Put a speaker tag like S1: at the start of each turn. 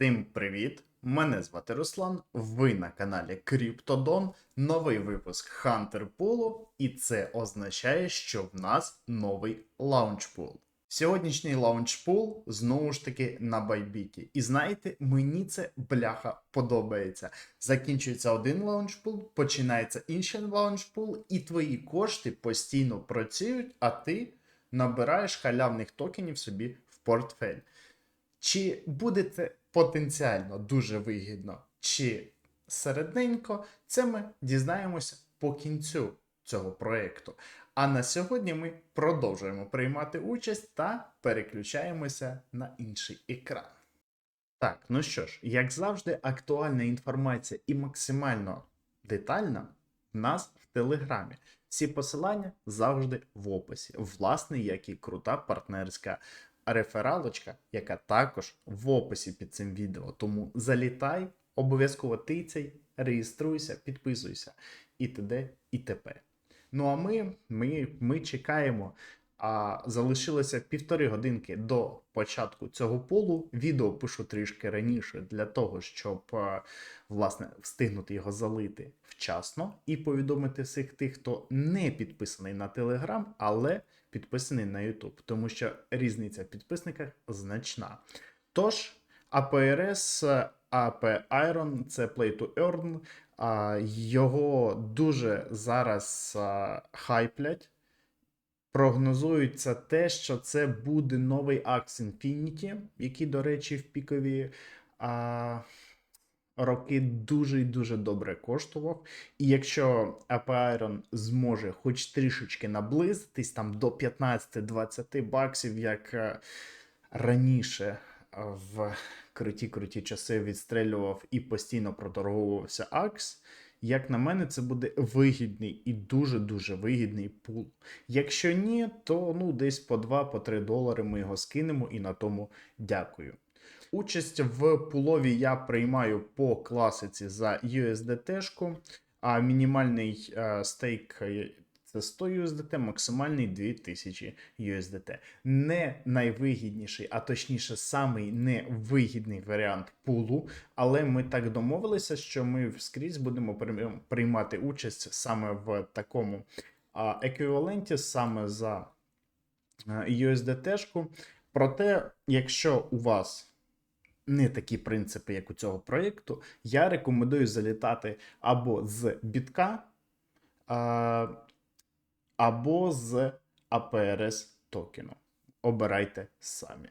S1: Всім привіт! Мене звати Руслан. Ви на каналі Криптодон. Новий випуск Hunter Pool, і це означає, що в нас новий лаунчпул. Сьогоднішній лаунчпул знову ж таки на байбіті. І знаєте, мені це бляха подобається. Закінчується один лаунчпул, починається інший лаунчпул, і твої кошти постійно працюють, а ти набираєш халявних токенів собі в портфель. Чи буде це потенціально дуже вигідно, чи середненько, це ми дізнаємося по кінцю цього проєкту. А на сьогодні ми продовжуємо приймати участь та переключаємося на інший екран. Так, ну що ж, як завжди, актуальна інформація і максимально детальна в нас в Телеграмі. Всі посилання завжди в описі. Власне, як і крута партнерська рефералочка, яка також в описі під цим відео. Тому залітай, обов'язково тицяй, реєструйся, підписуйся і т.д. і т.п. Ну а ми, ми, ми чекаємо. А залишилося півтори годинки до початку цього полу. Відео пишу трішки раніше для того, щоб е, власне встигнути його залити вчасно і повідомити всіх тих, хто не підписаний на Телеграм, але підписаний на YouTube, тому що різниця в підписниках значна. Тож, АПРС, АП Iron це Play to Earn. Його дуже зараз хайплять. Прогнозується те, що це буде новий Axe Infinity, який, до речі, в пікові а, роки дуже і дуже добре коштував. І якщо Iron зможе хоч трішечки наблизитись там до 15-20 баксів, як е, раніше е, в круті-круті часи відстрелював і постійно проторговувався Акс. Як на мене, це буде вигідний і дуже-дуже вигідний пул. Якщо ні, то ну десь по 2-3 долари ми його скинемо і на тому дякую. Участь в пулові я приймаю по класиці за USDT, а мінімальний е, стейк е, це 100 USDT, максимальний 2000 USDT. Не найвигідніший, а точніше, самий невигідний варіант пулу. Але ми так домовилися, що ми скрізь будемо приймати участь саме в такому еквіваленті, саме за е, USDT-шку. Проте, якщо у вас не такі принципи, як у цього проєкту, я рекомендую залітати або з бітка, або з APRS токену. Обирайте самі.